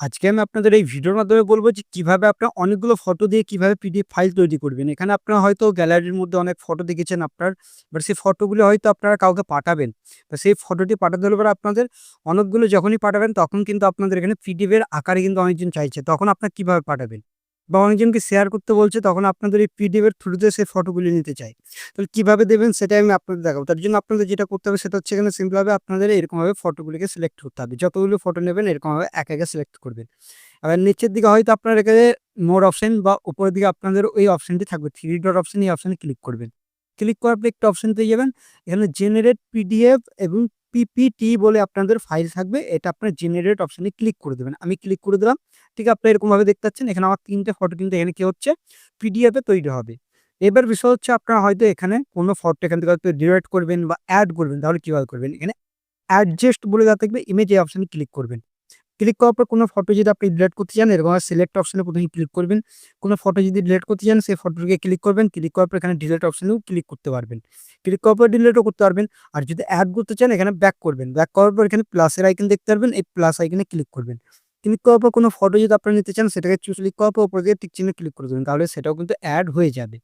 আজকে আমি আপনাদের এই ভিডিওর মাধ্যমে বলব যে কীভাবে আপনার অনেকগুলো ফটো দিয়ে কীভাবে পিডিএফ ফাইল তৈরি করবেন। এখানে আপনারা হয়তো গ্যালারির মধ্যে অনেক ফটো দেখেছেন আপনার। বাট সেই ফটোগুলো হয়তো আপনারা কাউকে পাঠাবেন। বা সেই ফটোটি পাঠাতে হলে পরে আপনাদের অনেকগুলো যখনই পাঠাবেন, তখন কিন্তু আপনাদের এখানে পিডিএফের আকারে কিন্তু অনেকজন চাইছে। তখন আপনার কীভাবে পাঠাবেন? বা অনেকজনকে শেয়ার করতে বলছে তখন আপনাদের এই পিডিএফ এর থ্রুতে সেই ফটোগুলি নিতে চায়। তাহলে কীভাবে দেবেন সেটাই আমি আপনাদের দেখাবো। তার জন্য আপনাদের যেটা করতে হবে সেটা হচ্ছে এখানে সিম্পল ভাবে আপনাদের এরকমভাবে ফটোগুলিকে সিলেক্ট করতে হবে। যতগুলো ফটো নেবেন এরকমভাবে একে, একে সিলেক্ট করবেন। এবার নিচের দিকে হয়তো আপনার এখানে মোর অপশন বা উপরের দিকে আপনাদের ওই অপশনটি থাকবে। থ্রি ডট অপশন এই অপশনে ক্লিক করবেন। ক্লিক করার পর একটা অপশন পেয়ে যাবেন। এখানে জেনারেট পিডিএফ এবং পিপিটি বলে আপনাদের ফাইল থাকবে। এটা আপনার জেনারেট অপশানে ক্লিক করে দেবেন। আমি ক্লিক করে দিলাম। ঠিক আপনারা এরকমভাবে দেখতে পাচ্ছেন। এখানে আমার তিনটে ফটো কিন্তু এখানে কি হচ্ছে পিডিএফে তৈরি হবে। এবার বিষয় হচ্ছে আপনারা হয়তো এখানে কোনো ফটো এখান থেকে হয়তো ডিলিট করবেন বা অ্যাড করবেন, তাহলে কীভাবে করবেন? এখানে অ্যাডজাস্ট বলে দেওয়া থাকবে ইমেজ এই অপশানে ক্লিক করবেন। ক্লিক করার পর কোনো ফটো যদি আপনি ডিলেট করতে চান এরকমভাবে সিলেক্ট অপশনে ১ম এ ক্লিক করবেন। কোনো ফটো যদি ডিলেট করতে চান, সেই ফটোটিকে ক্লিক করবেন। ক্লিক করার পর এখানে ডিলেট অপশনেও ক্লিক করতে পারবেন। ক্লিক করার পর ডিলেটও করতে পারবেন। আর যদি অ্যাড করতে চান, এখানে ব্যাক করবেন। ব্যাক করার পর এখানে প্লাসের আইকন দেখতে পারবেন। এই প্লাস আইকনে ক্লিক করবেন। ক্লিক করার পর কোনো ফটো যদি আপনারা নিতে চান, সেটাকে চুজ ক্লিক করার পর উপরে দিকে টিক ক্লিক করে দেবেন। তাহলে সেটাও কিন্তু অ্যাড হয়ে যাবে।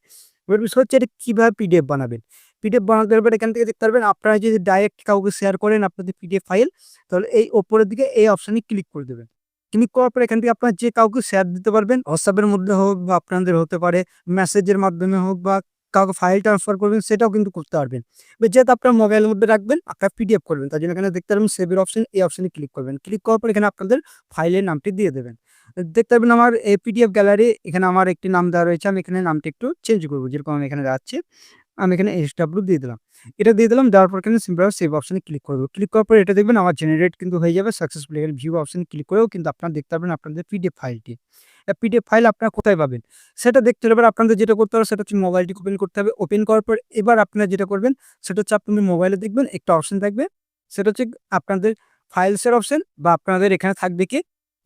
এবার বিষয় হচ্ছে এটা কীভাবে পিডিএফ বানাবেন? পিডিএফ বানাতে হলে এখান থেকে দেখতে পারবেন আপনারা যদি ডাইরেক্ট কাউকে শেয়ার করেন আপনাদের পিডিএফ ফাইল তাহলে এই ওপরের দিকে এই অপশনে ক্লিক করে দেবেন। ক্লিক করার পর এখান থেকে আপনারা যে কাউকে শেয়ার দিতে পারবেন। হোয়াটসঅ্যাপের মধ্যে হোক বা আপনাদের হতে পারে মেসেজের মাধ্যমে হোক বা কাউকে ফাইল ট্রান্সফার করবেন, সেটাও কিন্তু করতে পারবেন। যেহেতু আপনার মোবাইলের মধ্যে রাখবেন, আপনারা পিডিএফ করবেন। তার জন্য এখানে দেখতে পারবেন সেভ এর অপশন এই অপশনে ক্লিক করবেন। ক্লিক করার পর এখানে আপনাদের ফাইলের নামটি দিয়ে দেবেন। দেখতে পারবেন আমার পিডিএফ গ্যালারি এখানে আমার একটি নাম দেওয়া রয়েছে। আমি এখানে নামটি একটু চেঞ্জ করব, যেরকম আমি এখানে দেখাচ্ছি। আমি এখানে এইচ ডাব্লু দিয়ে দিলাম। এটা দিয়ে দিলাম, দেওয়ার পর এখানে সিম্পল ভাবে সেভ অপশনে ক্লিক করব ক্লিক করার পর এটা দেখবেন আমার জেনারেট কিন্তু হয়ে যাবে সাকসেসফুলি। এখানে ভিউ অপশনে ক্লিক করেও কিন্তু আপনারা দেখতে পারবেন আপনাদের পিডিএফ ফাইলটি। পিডিএফ ফাইল আপনারা কোথায় পাবেন? সেটা দেখতে হলে এবার আপনাদের যেটা করতে হবে সেটা হচ্ছে মোবাইলটি ওপেন করতে হবে। ওপেন করার পর এবার আপনারা যেটা করবেন, সেটা হচ্ছে আপনি মোবাইলে দেখবেন একটা অপশান থাকবে। সেটা হচ্ছে আপনাদের ফাইলসের অপশান বা আপনাদের এখানে থাকবে কি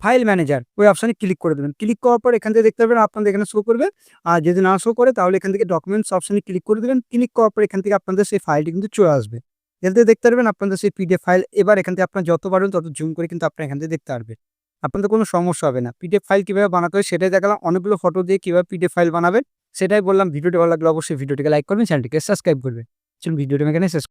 ফাইল ম্যানেজার ওই অপশনে ক্লিক করে দেবেন। ক্লিক করার পর এখান থেকে দেখতে পারবেন আপনাদের এখানে শো করবে। আর যদি না শো করে তাহলে এখান থেকে ডকুমেন্টস অপশনে ক্লিক করে দেবেন ক্লিক করার পর এখান থেকে আপনাদের সেই ফাইলটি কিন্তু চলে আসবে। থেকে দেখতে পারবেন আপনাদের সেই পিডিএফ ফাইল এবার এখান থেকে আপনার যত পারবেন তত জুম করে কিন্তু আপনার এখান থেকে দেখতে পারবেন। আপনাদের কোনো সমস্যা হবে না। পিডিএফ ফাইল কীভাবে বানাতে হয় সেটাই দেখালাম। অনেকগুলো ফটো দিয়ে কীভাবে পিডিএফ ফাইল বানাবেন সেটাই বললাম। ভিডিওটি ভালো লাগলে অবশ্যই ভিডিওটিকে লাইক করবেন, চ্যানেলটিকে সাবস্ক্রাইব করবেন। চলুন ভিডিওটি এখানে শেষ